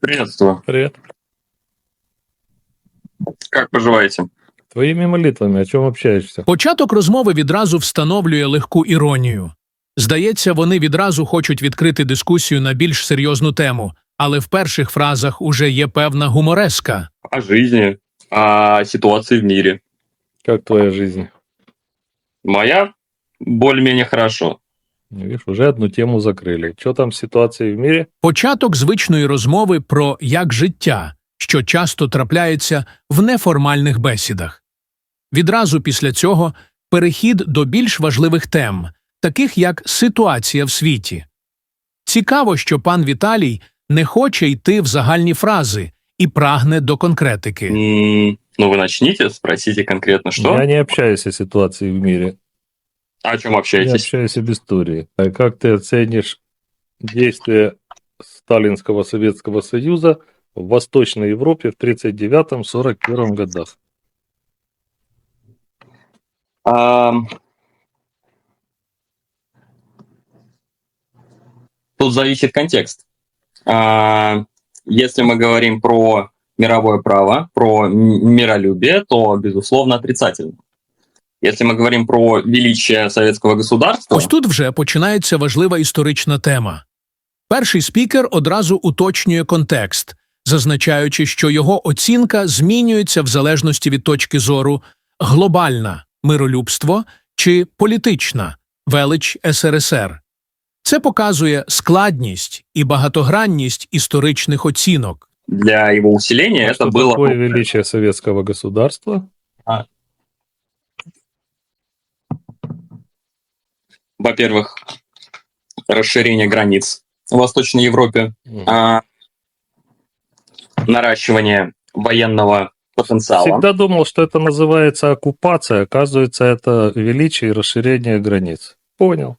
Приветствую. Привет. Как поживаете? Твоими молитвами, о чем общаешься? Початок розмови відразу встановлює легку іронію. Здається, вони відразу хочуть відкрити дискусію на більш серйозну тему, але в перших фразах уже є певна гумореска. О жизни, о ситуации в мире. Как твоя жизнь? Моя более-менее хорошо. Видишь, уже одну тему закрыли. Что там с ситуацией в мире? Початок звичної розмови про як життя, що часто трапляється в неформальних бесідах. Відразу після цього перехід до більш важливих тем, таких як ситуація в світі. Цікаво, що пан Віталій не хоче йти в загальні фрази і прагне до конкретики. М, Ну, вы начните, спросите конкретно, что? Я не общаюсь о ситуации в мире. А О чем Я общаетесь? общаюсь об истории. А как ты оценишь действия Сталинского Советского Союза в Восточной Европе в 1939-1941 годах? А, Тут зависит контекст. А, Если мы говорим про мировое право, про миролюбие, то, безусловно, отрицательно. Если мы говорим про величие советского государства, Ось тут вже починається важлива історична тема. Перший спікер одразу уточнює контекст, зазначаючи, що його оцінка змінюється в залежності від точки зору глобальна миролюбство чи політична велич СРСР. Це показує складність і багатогранність історичних оцінок. для его усиления А это что было... такое величие советского государства? во-первых, расширение границ в Восточной Европе, Мгм. а, наращивание военного потенциала. Всегда думал, что это называется оккупация. Оказывается, это величие и расширение границ. Понял.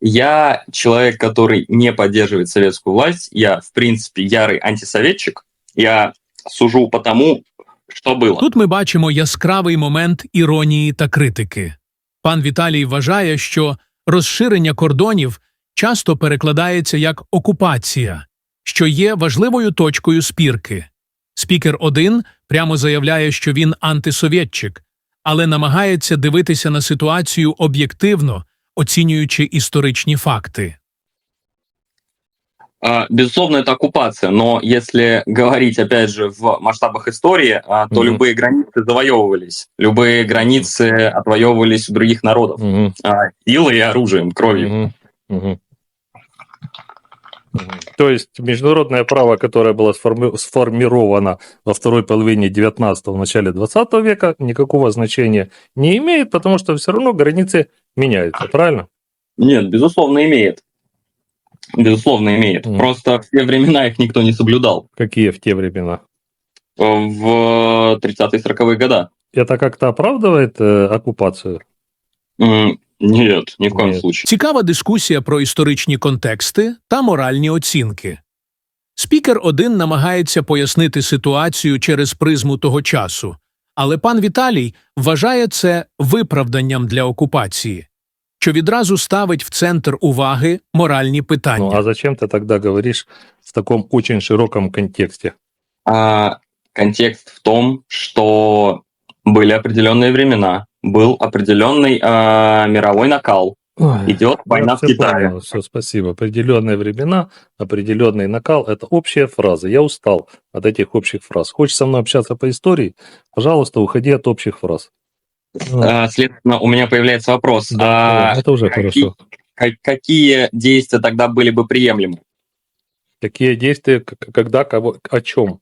Я человек, который не поддерживает советскую власть. Я, в принципе, ярый антисоветчик. Я сужу по тому, что было. Тут ми бачимо яскравий момент іронії та критики. Пан Віталій вважає, що розширення кордонів часто перекладається як окупація, що є важливою точкою спірки. Спікер 1 прямо заявляє, що він антисовєтчик, але намагається дивитися на ситуацію об'єктивно, оцінюючи історичні факти. А, Безусловно, это оккупация, но если говорить, опять же, в масштабах истории, а, то Мгм. любые границы завоевывались. Любые границы отвоевывались у других народов. А, Силой и оружием, кровью. Мгм. Мгм. То есть международное право, которое было сформи- сформировано во второй половине 19-го, начале 20 века, никакого значения не имеет, потому что все равно границы меняются, правильно? Нет, безусловно, имеет. Безусловно, имеет. Мгм. Просто в те времена их никто не соблюдал. Какие в те времена? Э, В 30-40-е года. Это как-то оправдывает э, оккупацию? М, Нет, ни в коем Нет. случае. Цікава дискусія про історичні контексти та моральні оцінки. Спікер 1 намагається пояснити ситуацію через призму того часу, але пан Віталій вважає це виправданням для окупації, що відразу ставить в центр уваги моральні питання. Ну, а зачем ты тогда говоришь в таком очень широком контексте? А, контекст в том, что были определенные времена, был определенный а, мировой накал. Идет война в Китае. Все, спасибо. Определенные времена, определенный накал – это общие фразы. Я устал от этих общих фраз. Хочешь со мной общаться по истории? Пожалуйста, уходи от общих фраз. Ну, А, Следовательно, у меня появляется вопрос. да, а это уже какие- хорошо. ка- какие действия тогда были бы приемлемы? Какие действия, когда, кого, о чем?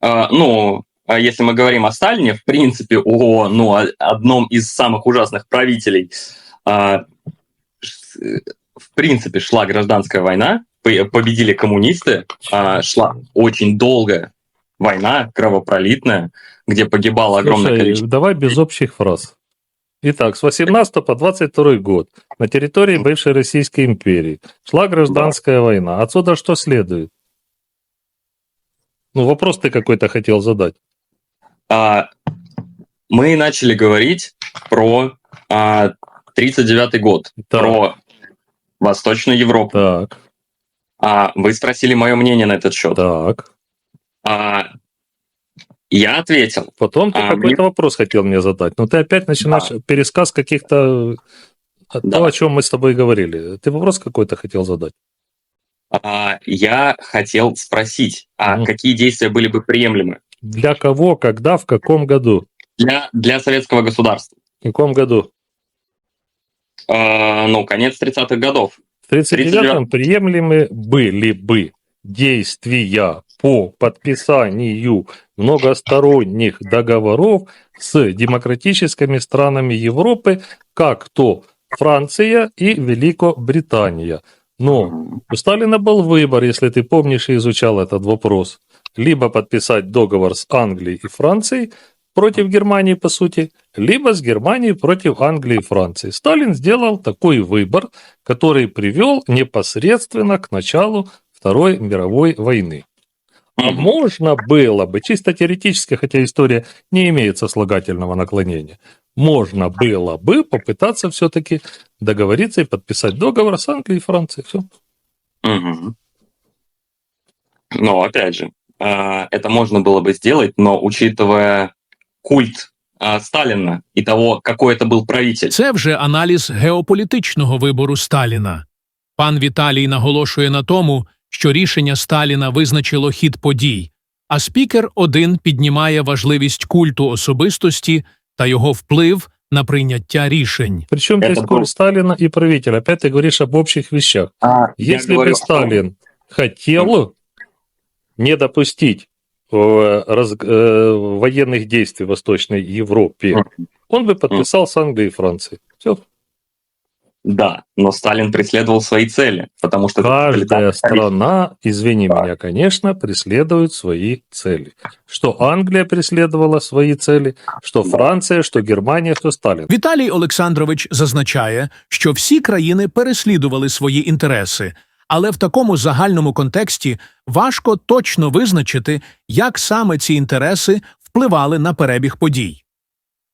А, ну, а если мы говорим о Сталине, в принципе, о ну, одном из самых ужасных правителей, а, в принципе, шла гражданская война, по- победили коммунисты, а, шла очень долгая война, кровопролитная, где погибало огромное Слушай, количество. давай без общих фраз. Итак, с 18 по 22 год на территории бывшей Российской империи шла гражданская война. Отсюда что следует? Ну, вопрос ты какой-то хотел задать. А, мы начали говорить про а, 39 год, Так, про Восточную Европу. так. А, вы спросили мое мнение на этот счет. Так. А, я ответил. Потом ты А, какой-то вопрос хотел мне задать. Но ты опять начинаешь пересказ каких-то... э, Да. То, о чем мы с тобой говорили. Ты вопрос какой-то хотел задать. А, я хотел спросить, а Мгм. какие действия были бы приемлемы Для кого, когда, в каком году? для, для советского государства? В каком году? А, ну, конец 30-х годов. В 39-м приемлемы были бы действия по подписанию многосторонних договоров с демократическими странами Европы, как то Франция и Великобритания. Но у Сталина был выбор, если ты помнишь и изучал этот вопрос, либо подписать договор с Англией и Францией против Германии, по сути, либо с Германией против Англии и Франции. Сталин сделал такой выбор, который привел непосредственно к началу Второй мировой войны. А Мгм. можно было бы, чисто теоретически, хотя история не имеет сослагательного наклонения, можно было бы попытаться все-таки договориться и подписать договор с Англией и Францией. Все. Мгм. Но опять же, а, это можно было бы сделать, но учитывая культ а, Сталина и того, какой это был правитель. Це вже аналіз геополітичного вибору Сталіна. Пан Віталій наголошує на тому, що рішення Сталіна визначило хід подій, а спікер один піднімає важливість культу особистості та його вплив на прийняття рішень. Причем Это здесь культ был- Сталина и правитель. Опять ты говоришь об общих вещах. Я Если говорю бы о том- Сталин хотел не допустить э, раз- э, военных действий в Восточной Европе, он бы подписал с Англией и Францией. Все. Да, но Сталин преследовал свои цели, потому что... Каждая страна, извини меня, конечно, преследует свои цели. Что Англия преследовала свои цели, что Франция, что Германия, что Сталин. Віталій Олександрович зазначає, що всі країни переслідували свої інтереси, але в такому загальному контексті важко точно визначити, як саме ці інтереси впливали на перебіг подій.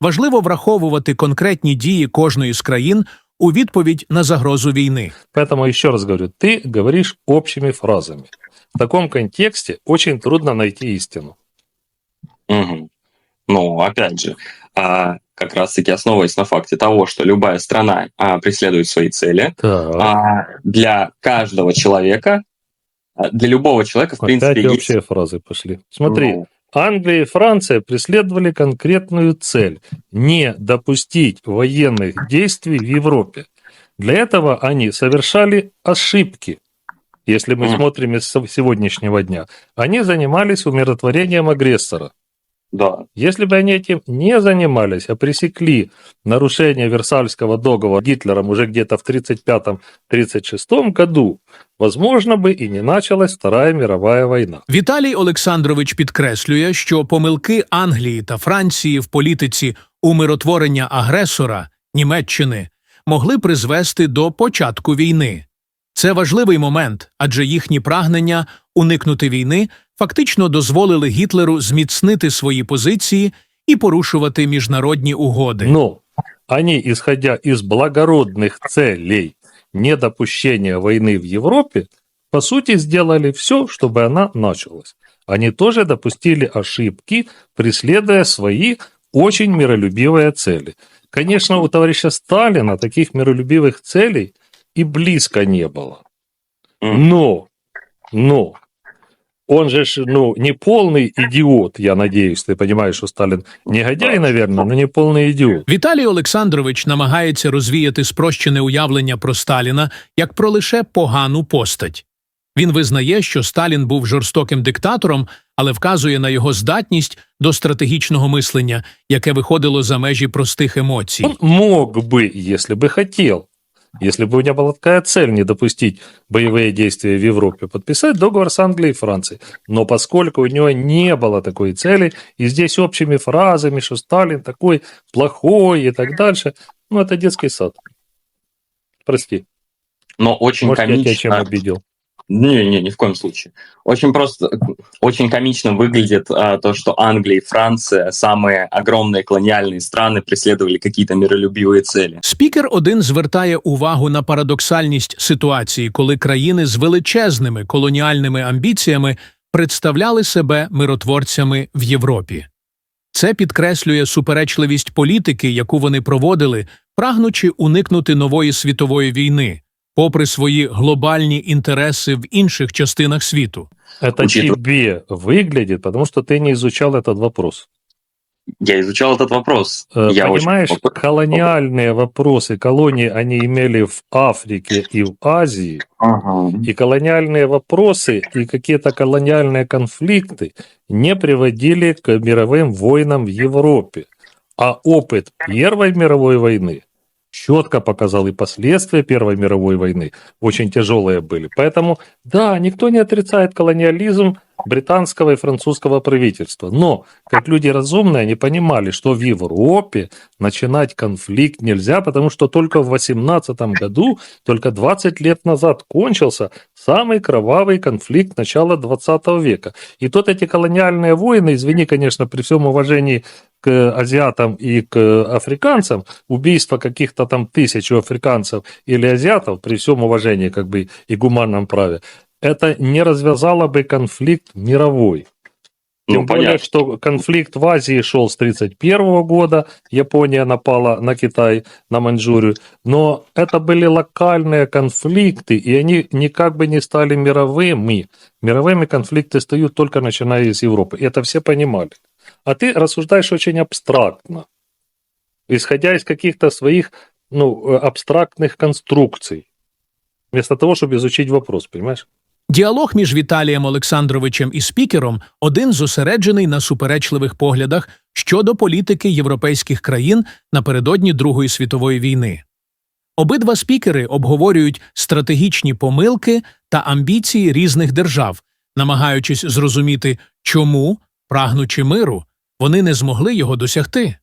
Важливо враховувати конкретні дії кожної з країн у відповідь на загрозу війни. Поэтому еще раз говорю, ты говоришь общими фразами. В таком контексте очень трудно найти истину. Мгм. Ну, опять же, а, как раз-таки основываясь на факте того, что любая страна а, преследует свои цели, Так. а, для каждого человека, а, для любого человека, в принципе, Опять есть... общие фразы пошли. Смотри, ну, Англия и Франция преследовали конкретную цель – не допустить военных действий в Европе. Для этого они совершали ошибки. Если мы смотрим из сегодняшнего дня, они занимались умиротворением агрессора. да. Если бы они этим не занимались, а пресекли нарушение Версальского договора Гитлером уже где-то в 1935-1936 году, возможно бы и не началась Вторая мировая война. Віталій Олександрович підкреслює, що помилки Англії та Франції в політиці умиротворення агресора Німеччини могли призвести до початку війни. Це важливий момент, адже їхні прагнення уникнути війни фактично дозволили Гітлеру зміцнити свої позиції і порушувати міжнародні угоди. Но они, исходя из благородных целей недопущения войны в Европе, по сути сделали все, чтобы она началась. Они тоже допустили ошибки, преследуя свои очень миролюбивые цели. Конечно, у товарища Сталина таких миролюбивых целей и близко не было. Мгм. Но, но, он же, ж, ну, не полный идиот, я надеюсь, ты понимаешь, что Сталин негодяй, наверное, но не полный идиот. Віталій Олександрович намагається розвіяти спрощене уявлення про Сталіна як про лише погану постать. Він визнає, що Сталін був жорстоким диктатором, але вказує на його здатність до стратегічного мислення, яке виходило за межі простих емоцій. Он мог бы, если бы хотел, Если бы у него была такая цель не допустить боевые действия в Европе, подписать договор с Англией и Францией. Но поскольку у него не было такой цели, и здесь общими фразами, что Сталин такой плохой и так дальше, ну, это детский сад. Прости, Но очень может, я тебя чем комично, обидел. Не-не, ни в коем случае. Очень просто, очень комично выглядит а, то, что Англия и Франция, самые огромные колониальные страны, преследовали какие-то миролюбивые цели. Спікер один звертає увагу на парадоксальність ситуації, коли країни з величезними колоніальними амбіціями представляли себе миротворцями в Європі. Це підкреслює суперечливість політики, яку вони проводили, прагнучи уникнути нової світової війни, попри свої глобальні інтереси в інших частинах світу. Это Учитывая- тебе выглядит, потому что ты не изучал этот вопрос. Я изучал этот вопрос. Э, Я Понимаешь, очень... колониальные вопросы, колонии они имели в Африке и в Азии, Ага. и колониальные вопросы и какие-то колониальные конфликты не приводили к мировым войнам в Европе. А опыт Первой мировой войны четко показал и последствия Первой мировой войны очень тяжелые были. Поэтому, да, никто не отрицает колониализм британского и французского правительства. Но, как люди разумные, они понимали, что в Европе начинать конфликт нельзя, потому что только в 18 году, только 20 лет назад кончился самый кровавый конфликт начала 20 века. И тут эти колониальные войны, извини, конечно, при всем уважении к азиатам и к африканцам, убийство каких-то там тысяч африканцев или азиатов, при всем уважении как бы и гуманном праве, это не развязало бы конфликт мировой. Тем Ну, более, понятно. что конфликт в Азии шел с 1931 года, Япония напала на Китай, на Маньчжурию, но это были локальные конфликты, и они никак бы не стали мировыми. Мировыми конфликты стают только начиная из Европы, и это все понимали. А ты рассуждаешь очень абстрактно, исходя из каких-то своих ну, абстрактных конструкций, вместо того, чтобы изучить вопрос, понимаешь? Діалог між Віталієм Олександровичем і спікером один зосереджений на суперечливих поглядах щодо політики європейських країн напередодні Другої світової війни. Обидва спікери обговорюють стратегічні помилки та амбіції різних держав, намагаючись зрозуміти, чому, прагнучи миру, вони не змогли його досягти.